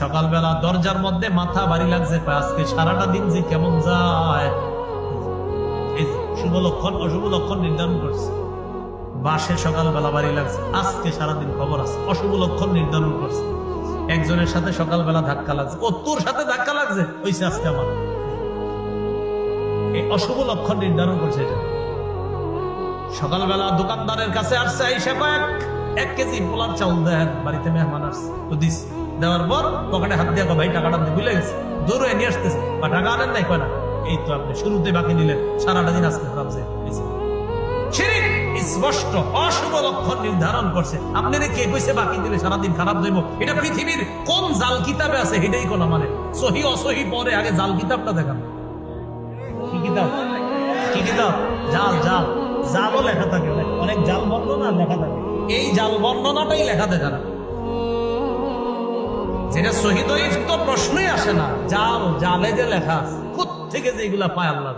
সকালবেলা দরজার মধ্যে মাথা ভারী লাগছে আজকে সারাটা দিন যে কেমন যায়। এই শুভ লক্ষণ, অশুভ লক্ষণ নির্ধারণ করছে। বাসে সকালবেলা বাড়ি লাগছে, আজকে সারাদিন খবর আছে, অশুভ লক্ষণ নির্ধারণ করছে। একজনের সাথে সকালবেলা ধাক্কা লাগছে, ও, তোর সাথে ধাক্কা লাগছে? আজকে আমার। এই অশুভ লক্ষণ নির্ধারণ করছে এটা। সকালবেলা দোকানদারের কাছে আসছে, আইসা কয়েক, এক কেজি পোলার চাউল দেন, বাড়িতে মেহমান আসছে। তো দিস দেওয়ার পর পকেটে হাত দিয়ে ভাই, টাকাটা দিয়ে ভুলে গেছে? দৌড়ে নিয়ে আসতেছে। বা টাকা আনেন নাই? না। এই তো আপনি শুরুতে বাকি নিলেন সারাটা দিন আজকে খারাপ যায় স্পষ্ট, অশুভ লক্ষণ নির্ধারণ করছে। আপনারা কে বাকি দিলে সারাদিন খারাপ এটা পৃথিবীর কোন জাল কিতাবে আছে এটাই কোন মানে? সহি, অসহি, পরে, আগে জাল কিতাবটা দেখান। কি কিতাব? কি কিতাব? জাল জাল। জালও লেখা থাকে অনেক জাল বর্ণনা লেখা থাকে। এই জাল বর্ণনাটাই লেখা দেখা না। যেটা শহীদ তো প্রশ্নই আসে না। জাল জালে যে লেখা। কোথেকে থেকে যে এগুলা পায় আল্লাহ